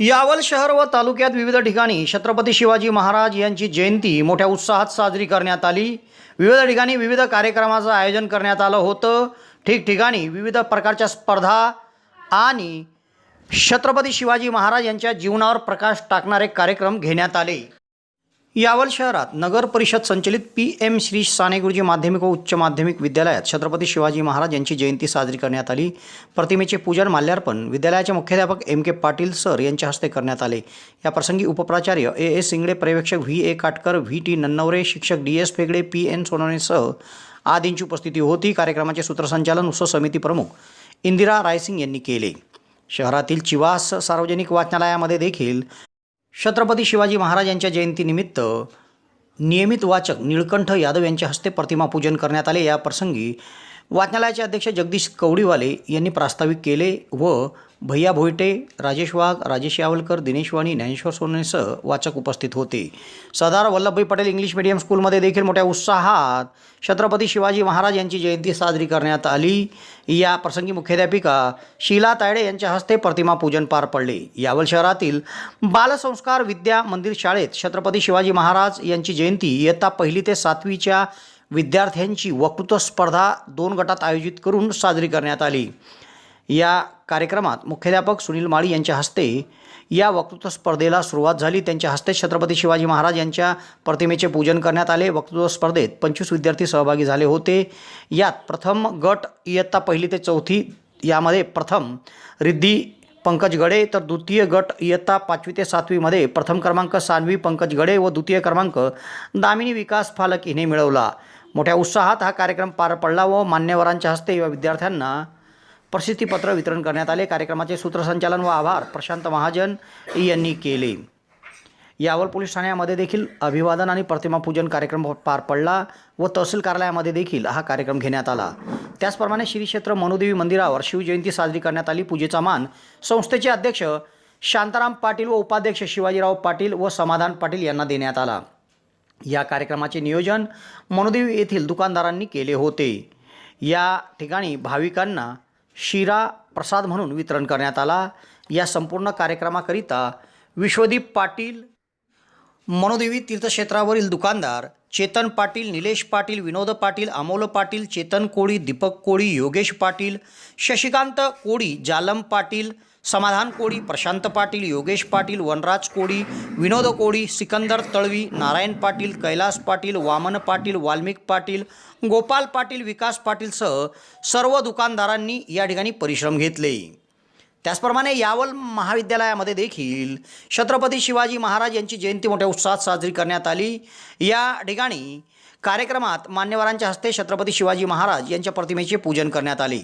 यावल शहर व तालुक्यात विविध ठिकाणी छत्रपती शिवाजी महाराज यांची जयंती मोठ्या उत्साहात साजरी करण्यात आली. विविध ठिकाणी विविध कार्यक्रमाचं आयोजन करण्यात आलं होतं. ठिकठिकाणी विविध प्रकारच्या स्पर्धा आणि छत्रपती शिवाजी महाराज यांच्या जीवनावर प्रकाश टाकणारे कार्यक्रम घेण्यात आले. यावल शहरात नगर परिषद संचलित पी एम श्री साने गुरुजी माध्यमिक व उच्च माध्यमिक विद्यालयात छत्रपती शिवाजी महाराज यांची जयंती साजरी करण्यात आली. प्रतिमेचे पूजन माल्यार्पण विद्यालयाचे मुख्याध्यापक एम के पाटील सर यांच्या हस्ते करण्यात आले. या प्रसंगी उपप्राचार्य ए एस सिंगडे पर्यवेक्षक V A Katkar V T Nannaware शिक्षक D S Phegade P N सोनवणेसह आदींची उपस्थिती होती. कार्यक्रमाचे सूत्रसंचालन उत्सव समिती प्रमुख इंदिरा रायसिंग यांनी केले. शहरातील चिवास सार्वजनिक वाचनालयामध्ये देखील छत्रपती शिवाजी महाराज यांच्या जयंतीनिमित्त नियमित वाचक निळकंठ यादव यांच्या हस्ते प्रतिमा पूजन करण्यात आले. या प्रसंगी वाचनालयाचे अध्यक्ष जगदीश कवडीवाले यांनी प्रास्ताविक केले व भैया भोयटे राजेश वाघ राजेश यावलकर दिनेश वाणी ज्ञानेश्वर सोनेसह वाचक उपस्थित होते. सरदार वल्लभभाई पटेल इंग्लिश मिडियम स्कूलमध्ये देखील मोठ्या उत्साहात छत्रपती शिवाजी महाराज यांची जयंती साजरी करण्यात आली. या प्रसंगी मुख्याध्यापिका शीला तायडे यांच्या हस्ते प्रतिमा पूजन पार पडले. यावल शहरातील बालसंस्कार विद्या मंदिर शाळेत छत्रपती शिवाजी महाराज यांची जयंती इयत्ता पहिली ते सातवीच्या विद्यार्थ्यांची वक्तृत्व स्पर्धा दोन गटात आयोजित करून साजरी करण्यात आली. या कार्यक्रमात मुख्याध्यापक सुनील माळी यांच्या हस्ते या वक्तृत्व स्पर्धेला सुरुवात झाली. त्यांच्या हस्ते छत्रपती शिवाजी महाराज यांच्या प्रतिमेचे पूजन करण्यात आले. वक्तृत्व स्पर्धेत पंचवीस विद्यार्थी सहभागी झाले होते. यात प्रथम गट इयत्ता पहिली ते चौथी यामध्ये प्रथम रिद्धी पंकज गडे तर द्वितीय गट इयत्ता पाचवी ते सातवीमध्ये प्रथम क्रमांक सानवी पंकज गडे व द्वितीय क्रमांक दामिनी विकास फालक हिने मिळवला. मोठ्या उत्साहात हा कार्यक्रम पार पडला व मान्यवरांच्या हस्ते या विद्यार्थ्यांना प्रसिद्धीपत्र वितरण करण्यात आले. कार्यक्रमाचे सूत्रसंचालन व आभार प्रशांत महाजन यांनी केले. यावल पोलीस ठाण्यामध्ये देखील अभिवादन आणि प्रतिमापूजन कार्यक्रम पार पडला व तहसील कार्यालयामध्ये देखील हा कार्यक्रम घेण्यात आला. त्याचप्रमाणे श्री क्षेत्र मनुदेवी मंदिरावर शिवजयंती साजरी करण्यात आली. पूजेचा मान संस्थेचे अध्यक्ष शांताराम पाटील व उपाध्यक्ष शिवाजीराव पाटील व समाधान पाटील यांना देण्यात आला. या कार्यक्रमाचे नियोजन मनुदेवी येथील दुकानदारांनी केले होते. या ठिकाणी भाविकांना शिरा प्रसाद म्हणून वितरण करण्यात आला. या संपूर्ण कार्यक्रमाकरिता विश्वदीप पाटील मनोदेवी तीर्थक्षेत्रावरील दुकानदार चेतन पाटील निलेश पाटील विनोद पाटील अमोल पाटील चेतन कोळी दीपक कोळी योगेश पाटील शशिकांत कोळी जालम पाटील समाधान कोळी प्रशांत पाटील योगेश पाटील वनराज कोळी विनोद कोळी सिकंदर तळवी नारायण पाटील कैलास पाटील वामन पाटील वाल्मिक पाटील गोपाल पाटील विकास पाटीलसह सर्व दुकानदारांनी या ठिकाणी परिश्रम घेतले. त्याचप्रमाणे यावल महाविद्यालयामध्ये देखील छत्रपती शिवाजी महाराज यांची जयंती मोठ्या उत्साहात साजरी करण्यात आली. या ठिकाणी कार्यक्रमात मान्यवरांच्या हस्ते छत्रपती शिवाजी महाराज यांच्या प्रतिमेचे पूजन करण्यात आले.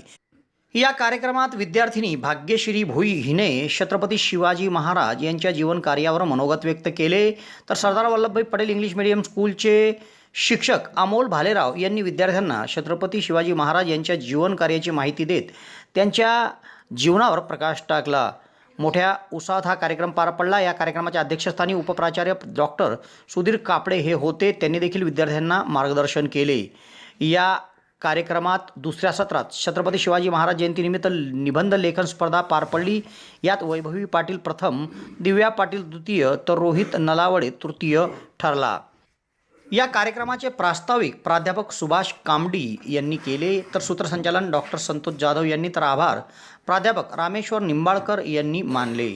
या कार्यक्रमात विद्यार्थिनी भाग्यश्री भोई हिने छत्रपती शिवाजी महाराज यांच्या जीवन कार्यावर मनोगत व्यक्त केले. तर सरदार वल्लभभाई पटेल इंग्लिश मिडियम स्कूलचे शिक्षक अमोल भालेराव यांनी विद्यार्थ्यांना छत्रपती शिवाजी महाराज यांच्या जीवन कार्याची माहिती देत त्यांच्या जीवनावर प्रकाश टाकला. मोठ्या उसात हा कार्यक्रम पार पडला. या कार्यक्रमाच्या अध्यक्षस्थानी उपप्राचार्य डॉक्टर सुधीर कापडे हे होते. त्यांनी देखील विद्यार्थ्यांना मार्गदर्शन केले. या कार्यक्रमात दुसऱ्या सत्रात छत्रपती शिवाजी महाराज जयंतीनिमित्त निबंध लेखन स्पर्धा पार पडली. यात वैभवी पाटील प्रथम दिव्या पाटील द्वितीय तर रोहित नलावडे तृतीय ठरला. या कार्यक्रमाचे प्रास्ताविक प्राध्यापक सुभाष कामडी यांनी केले. तर सूत्रसंचालन डॉक्टर संतोष जाधव यांनी. तर आभार. प्राध्यापक रामेश्वर निंबाळकर यांनी मानले.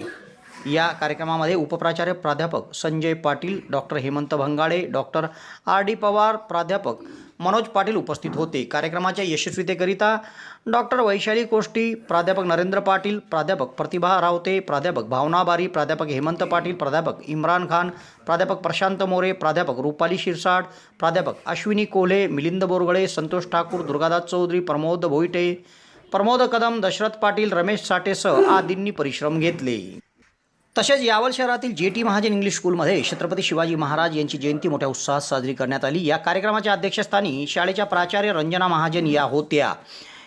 या कार्यक्रमामध्ये उपप्राचार्य प्राध्यापक Sanjay Patil doctor Hemant Bhangale doctor R D Pawar प्राध्यापक मनोज पाटील उपस्थित होते. कार्यक्रमाच्या यशस्वीतेकरिता डॉक्टर वैशाली कोष्टी प्राध्यापक नरेंद्र पाटील प्राध्यापक प्रतिभा रावते प्राध्यापक भावना बारी प्राध्यापक हेमंत पाटील प्राध्यापक इम्रान खान प्राध्यापक प्रशांत मोरे प्राध्यापक रुपाली शिरसाट प्राध्यापक अश्विनी कोल्हे मिलिंद बोरगळे संतोष ठाकूर दुर्गादास चौधरी प्रमोद भोईटे प्रमोद कदम दशरथ पाटील रमेश साठेसह आदींनी परिश्रम घेतले. तसेच यावल शहरातील जे टी महाजन इंग्लिश स्कूलमध्ये छत्रपती शिवाजी महाराज यांची जयंती मोठ्या उत्साहात साजरी करण्यात आली. या कार्यक्रमाच्या अध्यक्षस्थानी शाळेच्या प्राचार्य रंजना महाजन या होत्या.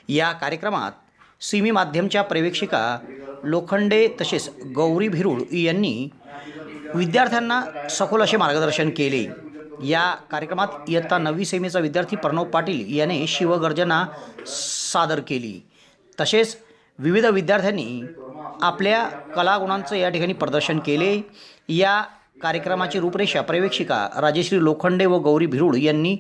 या कार्यक्रमात सिमी माध्यमच्या पर्यवेक्षिका लोखंडे तसेच गौरी भिरुळ यांनी विद्यार्थ्यांना सखोल असे मार्गदर्शन केले. या कार्यक्रमात इयत्ता नववी सेमीचा विद्यार्थी प्रणव पाटील याने शिवगर्जना सादर केली. तसेच विविध विद्यार्थ्यांनी आपल्या कलागुणांचं या ठिकाणी प्रदर्शन केले. या कार्यक्रमाची रूपरेषा पर्यवेक्षिका राजेश्री लोखंडे व गौरी भिरुड यांनी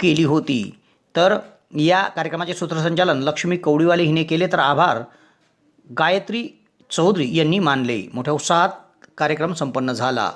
केली होती. तर या कार्यक्रमाचे सूत्रसंचालन लक्ष्मी कवडीवाले हिने केले. तर आभार गायत्री चौधरी यांनी मानले. मोठ्या उत्साहात कार्यक्रम संपन्न झाला.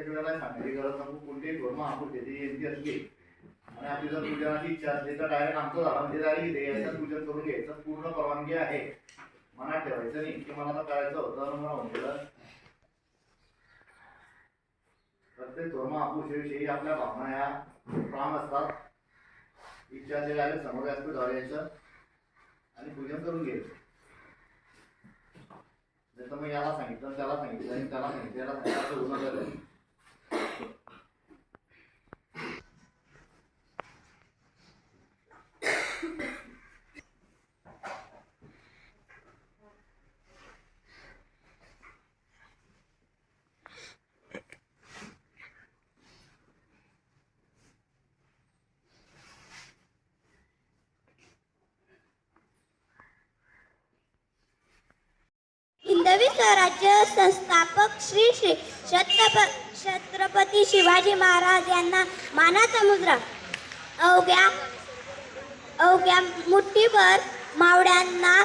ते प्रत्येक वेळेला सांगण्याची गरज नको कोणतेही धर्म आपण त्याची जयंती असली आणि आपली जर पूजनाची इच्छा असली तर डायरेक्ट आमचं झाला म्हणजे डायरेक्ट इथे यायचं पूजन करून घ्यायचं पूर्ण परवानगी आहे. मनात ठेवायचं नाही. की मला तर करायचं होतं मला म्हटलं प्रत्येक धर्म आपुषेविषयी आपल्या भावना या प्राण असतात. इच्छा असेल आले समोर व्यासपीठ व्हावं यायचं. आणि पूजन करून घ्यायचं. जसं मग याला सांगितलं त्याला सांगितलं आणि त्याला सांगितलं याला सांगितलं असं होऊन हिंदवी स्वराज्य संस्थापक श्री श्री छत्रप छत्रपती शिवाजी महाराज यांना मानाचा मुद्रा अवघ्या अवघ्या मुठ्ठीभर मावड्यांना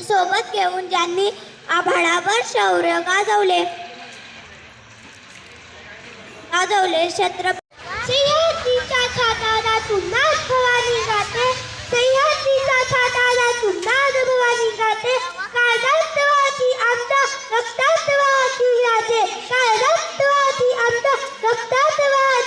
सोबत घेऊन ज्यांनी आभाळावर शौर्य गाजवले. गाजवले छत्रपती. सह्याद्रीच्या छाताला पुन्हा भवानी गाते. सह्याद्रीच्या छाताला पुन्हा भवानी गाते. काळजात आमचा रक्त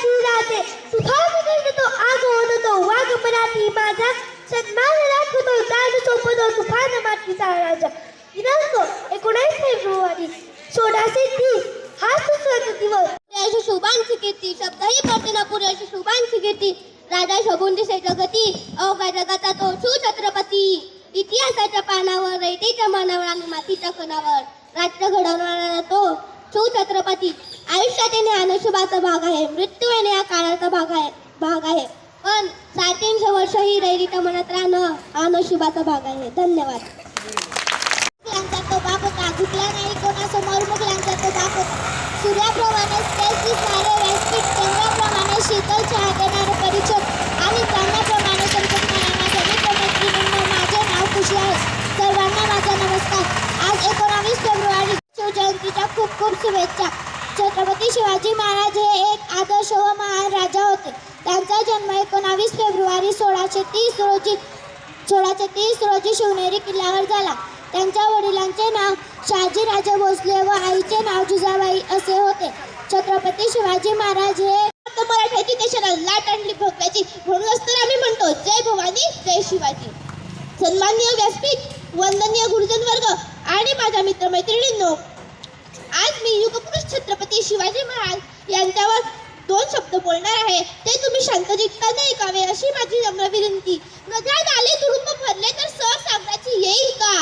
रक्तात राहते तुझा तो आग होतो वाघ मराठी माझा. सन्मान राखतो दाद सोपतो तुफान मातीचा राजा. दिनांक एकोणीस फेब्रुवारी सोळाशे तीस. हा सुस्वागत दिवस. पुरेशी शुभांची कीर्ती शब्दही करते ना पुरेशी शुभांची कीर्ती राजा शोभून दिसे जगती अवघ्या जगाचा तो सुछत्रपती इतिहासाच्या पानावर रयतेच्या मनावर आणि मातीच्या कणावर. राज्य घडवणारा तो सुछत्रपती आयुष्यात येणे अनशुभाचा भाग आहे. मृत्यू येणे हा काळाचा भाग आहे भाग आहे. पण साडेतीनशे वर्ष ही रैरीच्या मनात राहणं हा नशिबाचा भाग आहे. धन्यवाद. मुघलांचा तो बाप होता. झुकला नाही कोणासमोर मुघलांचा तो बाप होता? सूर्याप्रमाणे तेज दिसणारे व्यासपीठ चंद्राप्रमाणे शीतल चहा देणारे परिचय आणि चांदण्याप्रमाणे चमकणाऱ्या माझ्या माझे नाव खुशी आहे. सर्वांना माझा नमस्कार. आज एकोणावीस फेब्रुवारी शिवजयंतीच्या खूप खूप शुभेच्छा. छत्रपती शिवाजी महाराज हे एक आदर्श व महान राजा होते. त्यांचा जन्म एकोणावीस फेब्रुवारी सोळाशे तीस रोजी सोळाशे तीस रोजी शिवनेरी किल्ल्यावर झाला. त्यांच्या वडिलांचे नाव शहाजी राजे भोसले व आईचे नाव जिजाबाई असे होते. छत्रपती शिवाजी महाराज हे मराठ्याची देशाला लाट आणली भगव्याची म्हणूनच तर आम्ही म्हणतो जय भवानी जय शिवाजी. सन्माननीय व्यासपीठ वंदनीय गुरुजन वर्ग आणि माझ्या मित्रमैत्रिणींनो आज मी युगपुरुष छत्रपती शिवाजी महाराज यांच्यावर दोन शब्द बोलणार आहे. ते तुम्ही शांत ऐकावे अशी माझी नम्र विनंती. नद्या नाले तुडुंब भरले तर सर साम्राज्य येईल का?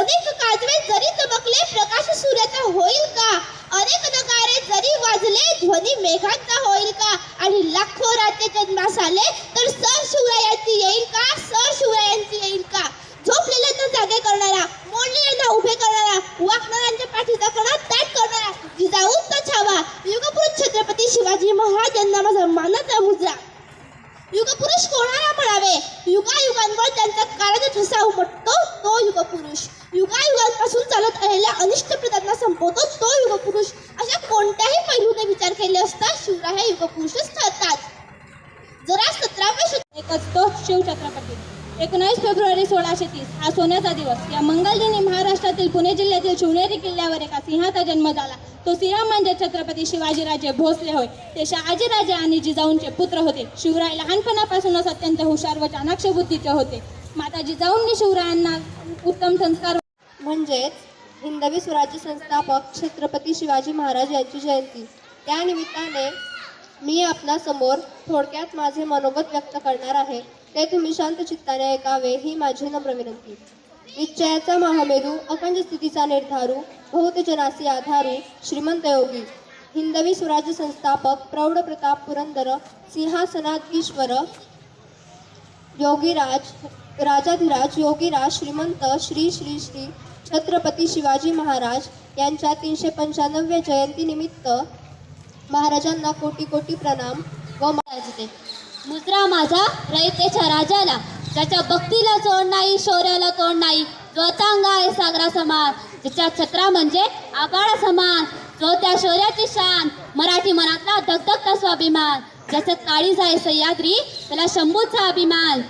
अनेक काजवे जरी चमकले प्रकाश सूर्याचा होईल का? अनेक नकारे जरी वाजले ध्वनी मेघांचा होईल का? आणि लाखो राज्य जन्मास आले तर सर शिवरायांची येईल का? सर शिवरायांची येईल का? झोपलेल्यांना जागे करणारा मोडलेल्यांना उभे करणारा वाकणाऱ्यांच्या पाठीचा कणा ताट करणारा जिजाऊचा छावा? युगपुरुष छत्रपती शिवाजी महाराज यांना माझा मानाचा मुजरा. युगपुरुष कोणाला म्हणावे? युगायुगांवर त्यांचा काळाचा ठसा उमटतो तो युगपुरुष. युगायुगांपासून चालत आलेल्या अनिष्ट प्रदांना संपवतो तो युगपुरुष. अशा कोणत्याही पैलूने विचार केले असता शिवराय हे युगपुरुषच ठरतात. जरा सतराव्या शतकात एक शिव शिवछत्रपती. एकोणावीस फेब्रुवारी सोळाशे तीस. हा सोन्याचा दिवस. या मंगलदिनी महाराष्ट्रातील पुणे जिल्ह्यातील शिवनेरी किल्ल्यावर एका सिंहाचा जन्म झाला. तो सिंह म्हणजे छत्रपती शिवाजीराजे भोसले होय. ते शहाजीराजे आणि जिजाऊंचे पुत्र होते. शिवराय लहानपणापासूनच अत्यंत हुशार व चाणाक्ष बुद्धीचे होते. माता जिजाऊंनी शिवरायांना उत्तम संस्कार म्हणजेच हिंदवी स्वराज्य संस्थापक छत्रपती शिवाजी महाराज यांची जयंती. त्या निमित्ताने मी आपणासमोर थोडक्यात माझे मनोगत व्यक्त करणार आहे. ते तुम्ही शांत चित्ताने ऐकावे ही माझी नम्र विनंती. निश्चयाचा महामेरू अखंड स्थितीचा निर्धारू बहुतजनासी आधारू श्रीमंत योगी. हिंदवी स्वराज्य संस्थापक प्रौढ प्रताप पुरंदर सिंहासनाधीश्वर योगीराज राजाधिराज योगीराज श्रीमंत श्री श्री श्री छत्रपती शिवाजी महाराज यांच्या तीनशे पंच्याण्णव्या जयंतीनिमित्त महाराजांना कोटी कोटी प्रणाम व राजते मुद्रा माझा रयतेच्या राजाला. ज्याच्या भक्तीला तोड नाही शौर्याला तोड नाही. जो आहे सागरा समान ज्याच्या छत्रा म्हणजे आबाळा समान जो त्या शौर्याची शान. मराठी मनातला धगधगता स्वाभिमान. ज्याचं काळीज आहे सह्याद्री त्याला शंभूचा अभिमान.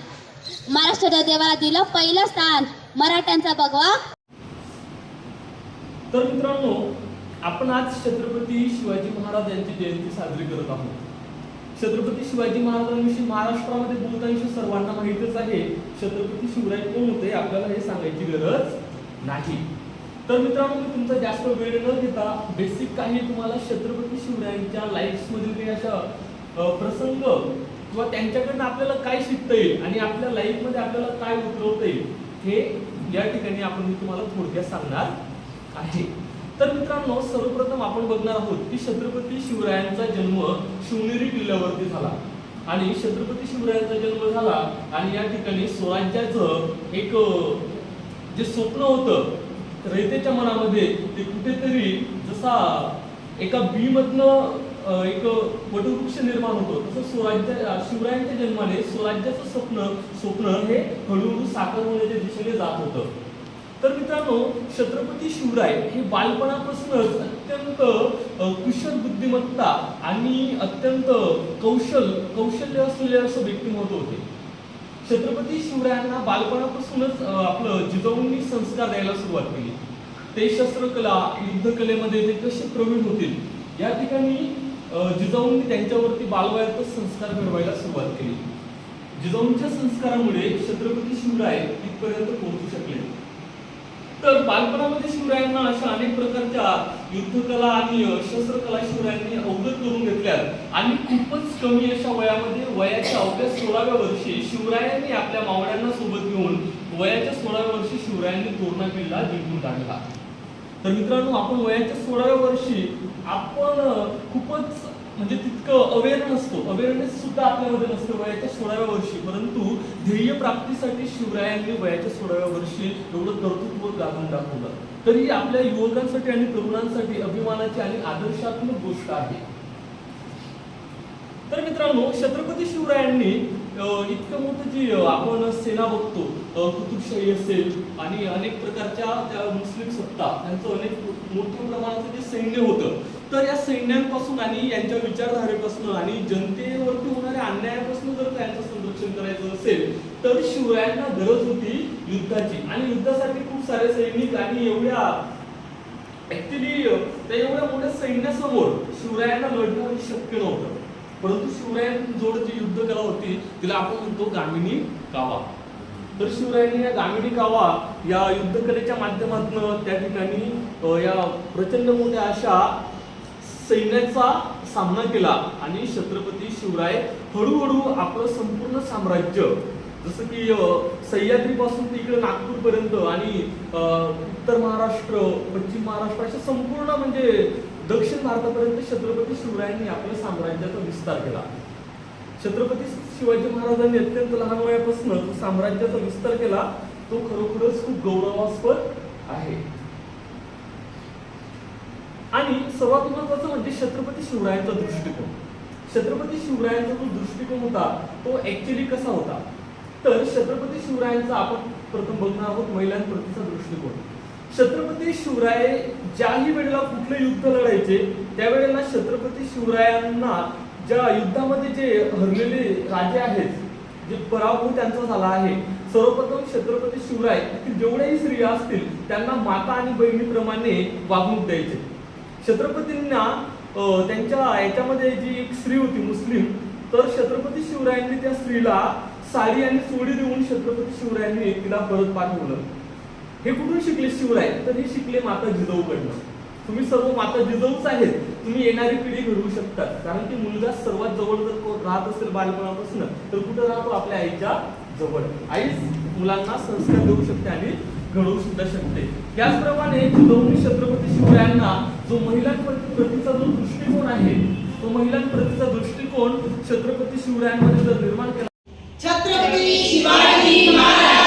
महाराष्ट्राच्या देवाला दिलं पहिलं स्थान. मराठ्यांचा भगवा तर मित्रांनो आपण आज छत्रपती शिवाजी महाराज यांची जयंती साजरी करत आहोत. छत्रपती शिवाजी महाराजांविषयी महाराष्ट्रामध्ये बहुतांश सर्वांना माहितच आहे. छत्रपती शिवराय कोण होते आपल्याला हे सांगायची गरज नाही. तर मित्रांनो मी तुमचा जास्त वेळ न घेता बेसिक काही तुम्हाला छत्रपती शिवरायांच्या लाईफ मधील काही अशा प्रसंग किंवा त्यांच्याकडनं आपल्याला काय शिकता येईल आणि आपल्या लाईफमध्ये आपल्याला काय उतरवता येईल हे या ठिकाणी आपण मी तुम्हाला थोडक्यात सांगणार आहे. तर मित्रांनो सर्वप्रथम आपण बघणार आहोत की छत्रपती शिवरायांचा जन्म शिवनेरी किल्ल्यावरती झाला. आणि छत्रपती शिवरायांचा जन्म झाला आणि या ठिकाणी स्वराज्याचं एक जे स्वप्न होतं रयतेच्या मनामध्ये ते कुठेतरी जसा एका बीमधनं एक वटवृक्ष निर्माण होतो तसं स्वराज्य शिवरायांच्या जन्माने स्वराज्याचं स्वप्न स्वप्न हे हळूहळू साकार होण्याच्या दिशेने जात होतं. तर मित्रांनो छत्रपती शिवराय हे बालपणापासूनच अत्यंत कुशल बुद्धिमत्ता आणि अत्यंत कौशल कौशल्य असलेले असं व्यक्तिमत्व होते. छत्रपती शिवरायांना बालपणापासूनच आपलं जिजाऊंनी संस्कार द्यायला सुरुवात केली. ते शस्त्रकला युद्धकलेमध्ये ते कसे प्रवीण होतील या ठिकाणी जिजाऊंनी त्यांच्यावरती बालवयातच संस्कार घडवायला सुरुवात केली. जिजाऊंच्या संस्कारामुळे छत्रपती शिवराय इथपर्यंत पोहोचू शकले तर बालपणामध्ये शिवरायांना अशा अनेक प्रकारच्या युद्धकला आणि शस्त्रकला शिवरायांनी अवगत करून घेतल्या आणि खूपच कमी अशा वयामध्ये वयाच्या अवघ्या सोळाव्या वर्षी शिवरायांनी आपल्या मावळ्यांना सोबत घेऊन वयाच्या सोळाव्या वर्षी शिवरायांनी तोरणा किल्ला जिंकून काढला. तर मित्रांनो आपण वयाच्या सोळाव्या वर्षी आपण खूपच म्हणजे तितकं अवेअर नसतो. अवेअरनेस सुद्धा आपल्यामध्ये नसतं वयाच्या सोळाव्या वर्षी. परंतु ध्येय प्राप्तीसाठी शिवरायांनी वयाच्या सोळाव्या वर्षी एवढं कर्तृत्व गाजून दाखवलं. तर ही आपल्या युवकांसाठी आणि तरुणांसाठी अभिमानाची आणि आदर्शात्मक गोष्ट आहे. तर मित्रांनो छत्रपती शिवरायांनी इतकं मोठं जी आपण सेना बघतो कुतुबशाही असेल आणि अनेक प्रकारच्या त्या मुस्लिम सत्ता त्यांचं अनेक मोठ्या प्रमाणाचं जे सैन्य होतं तर या सैन्यांपासून आणि यांच्या विचारधारेपासून आणि जनतेवरती होणाऱ्या अन्यायापासून जर त्यांचं संरक्षण करायचं असेल तर शिवरायांना गरज होती युद्धाची. आणि युद्धासाठी खूप सारे सैनिक आणि एवढ्या ऍक्च्युली त्या एवढ्या मोठ्या सैन्यासमोर शिवरायांना लढणं शक्य नव्हतं. परंतु शिवरायांजोड जी युद्ध कला होती तिला आपण म्हणतो गामिनी कावा. तर शिवरायांनी या गामिनी कावा या युद्धकलेच्या माध्यमातून त्या ठिकाणी या प्रचंड मोठ्या अशा सैन्याचा सामना केला आणि छत्रपती शिवराय हळूहळू आपलं संपूर्ण साम्राज्य जसं की सह्याद्रीपासून ते इकडे नागपूरपर्यंत आणि अं, उत्तर महाराष्ट्र पश्चिम महाराष्ट्र अशा संपूर्ण म्हणजे दक्षिण भारतापर्यंत छत्रपती शिवरायांनी आपल्या साम्राज्याचा विस्तार केला. छत्रपती शिवाजी महाराजांनी अत्यंत लहान वयापासून साम्राज्याचा विस्तार केला. तो खरोखरच खूप गौरवास्पद आहे. आणि सर्वात महत्वाचं म्हणजे छत्रपती शिवरायांचा दृष्टिकोन. छत्रपती शिवरायांचा जो दृष्टिकोन होता तो ऍक्च्युली कसा होता? तर छत्रपती शिवरायांचा आपण प्रथम बघणार आहोत महिलांप्रतीचा दृष्टिकोन. छत्रपती शिवराय ज्याही वेळेला कुठलं युद्ध लढायचे त्यावेळेला छत्रपती शिवरायांना ज्या युद्धामध्ये जे हरलेले राजे आहेत जे पराभव त्यांचा झाला आहे सर्वप्रथम छत्रपती शिवराय जेवढ्याही स्त्रिया असतील त्यांना माता आणि बहिणीप्रमाणे वागणूक द्यायचे. छत्रपतींना त्यांच्या याच्यामध्ये जी एक स्त्री होती मुस्लिम तर छत्रपती शिवरायांनी त्या स्त्रीला साडी आणि सोडी देऊन छत्रपती शिवरायांनी तिला परत पाठवलं. हे कुठून शिकले शिवराय? तर हे शिकले माता जिजाऊकडनं. तुम्ही सर्व माता जिजाऊच आहेत. तुम्ही येणारी पिढी घडवू शकता कारण की मुलगा सर्वात जवळ जर राहत असेल बालपणापासून तर कुठं राहतो? आपल्या आईच्या जवळ. आईच मुलांना संस्कार देऊ शकते आणि घडवू सुद्धा शकते. त्याचप्रमाणे जिजाऊंनी छत्रपती शिवरायांना जो महिलांप्रतीचा जो दृष्टिकोन आहे तो महिलांप्रतीचा दृष्टिकोन छत्रपती शिवरायांमध्ये जर निर्माण केला छत्रपती शिवाजी महाराज!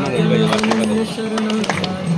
Thank you.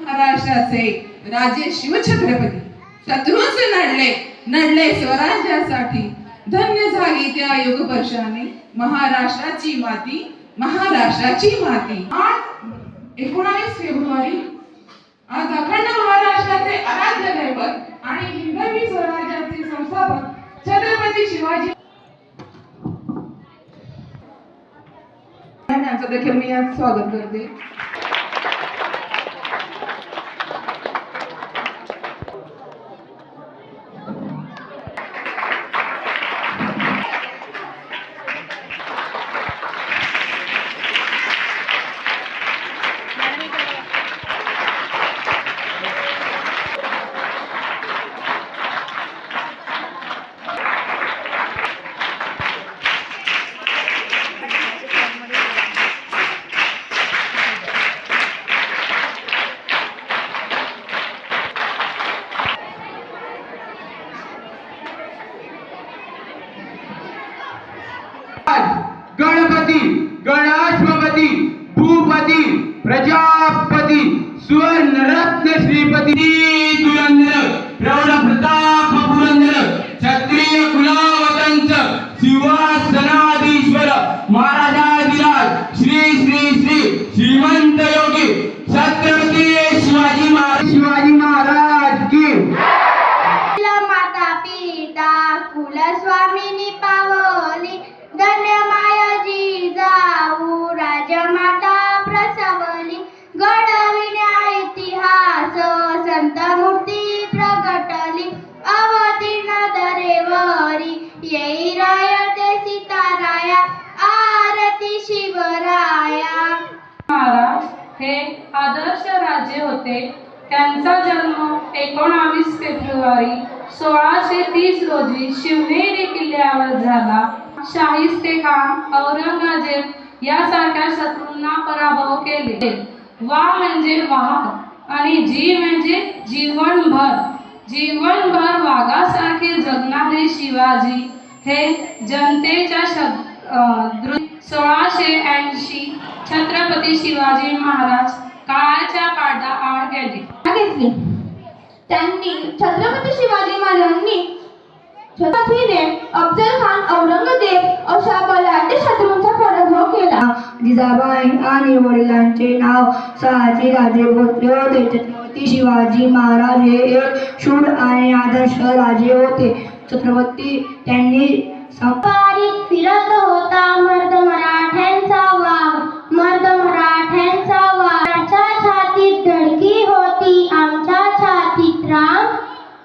महाराष्ट्राचे राजे शिवछत्रपती. शत्रूंचे नडले नडले स्वराज्यासाठी. धन्य झाली त्या युगवर्षाने महाराष्ट्राची माती महाराष्ट्राची माती. आज एकोणावीस फेब्रुवारी आज अखंड महाराष्ट्राचे आराध्य दैवत आणि हिंदवी स्वराज्याचे संस्थापक छत्रपती शिवाजी यांचं देखील मी आज स्वागत करते. शिवराया. महाराज हे आदर्श राजे होते. त्यांचा जन्म एकोणावीस फेब्रुवारी सोळाशे तीस रोजी शिवनेरी किल्ल्यावर झाला. शाहिस्ते खान औरंगजेब यासारख्या शत्रूंना पराभव केले. वा म्हणजे वाघ आणि जी म्हणजे जीवनभर. जीवनभर वाघासारखे जगणारे शिवाजी हे जनतेच्या शब सोळाशे ऐंशी छत्रपती शिवाजी महाराज काळाच्या पाडा आड गेले. घेतली त्यांनी छत्रपती शिवाजी महाराजांनी छत्रपतीने अफजल खान औरंगजेब अशा बलाढ्य शत्रूंचा पराभव केला. जिजाबाई आणि वडिलांचे नाव शहाजी राजे भोसले होते छत्रपती शिवाजी महाराज हे एक शूर आणि आदर्श राजे होते. छत्रपती त्यांनी फिरत होता मर्द मराठ्यांचा वाव. मर्द मराठ्यांचा वाव. त्याच्या छातीत धडकी होती आमच्या छातीत राम.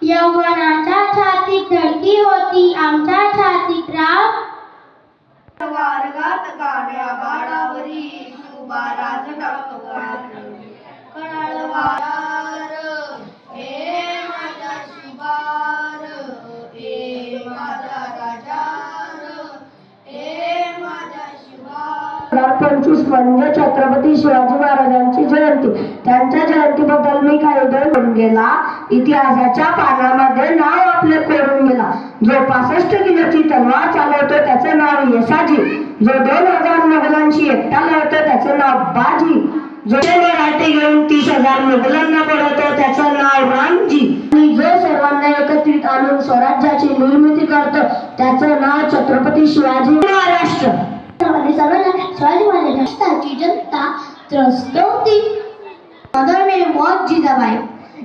यवनाच्या छातीत धडकी होती आमच्या छातीत राम. वारगात गाड्या बाडावरी सुबाराज टाकवा कळाळवा म्हणजे छत्रपती शिवाजी महाराजांची जयंती. त्यांच्या जयंतीबद्दल मी काही दोन गेला. इतिहासाच्या पानामध्ये नाव आपले कोरून गेला. जो पासष्ट किलोची तलवार चालवतो त्याचं नाव यशाजी जो दोन हजार मुघलांशी एकटा लढतो त्याचं नाव बाजी. जो मराठी घेऊन तीस हजार मुघलांना पडवतो त्याचं नाव रामजी. आणि जो सर्वांना एकत्रित आणून स्वराज्याची निर्मिती करतो त्याचं नाव छत्रपती शिवाजी महाराष्ट्र. सर्वांना સ્વાદિવાની રસતાથી જનતા ત્રસ્તો હતી Mother name was Jidabai.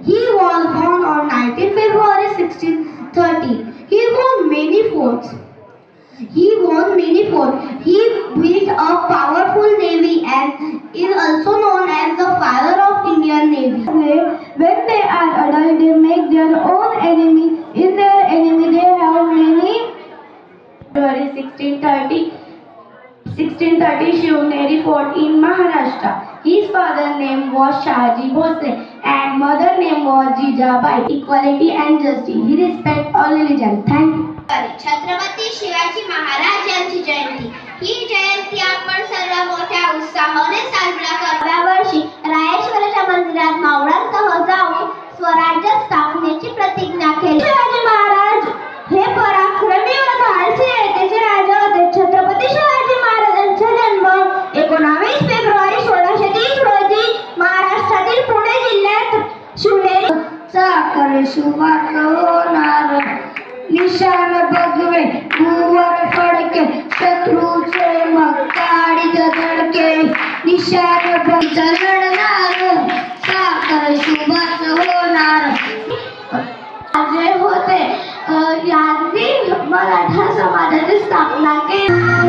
He was born on 19 February 1630. He won many forts. He won many forts. He built a powerful navy and is also known as the father of Indian Navy. When they are adult, they make their own enemy. In their enemy, they have many. February 1630. 1630 Shivneri fort in Maharashtra. His father name was Shahaji Bhosle and mother name was Jijabai. Equality and justice. He respect all religion. Thank you. Chhatrapati Shivaji Maharaj यांची जयंती ही जयंती आपण सर्व मोठ्या उत्साहाने साजरा करतो या रायेश्वराच्या मंदिरात मावळांसह जाऊन स्वराज्य स्थापनेची प्रतिज्ञा केली शिवाजी महाराज हे पराक्रमी व धाडसी येथेचे राजा होते छत्रपती शिवाजी महाराजांचा जन्म एकोणावीस फेब्रुवारी सोळाशे तीस रोजी महाराष्ट्रातील पुणे जिल्ह्यात शिवनेरी चाकर शुभात होणार. निशान बघवे भुवर फडके शत्रूचे मग काळीज धडके. निशान बघ लढणार साखर शुभात होणार. जे होते यांनी मराठा समाजाची स्थापना केली.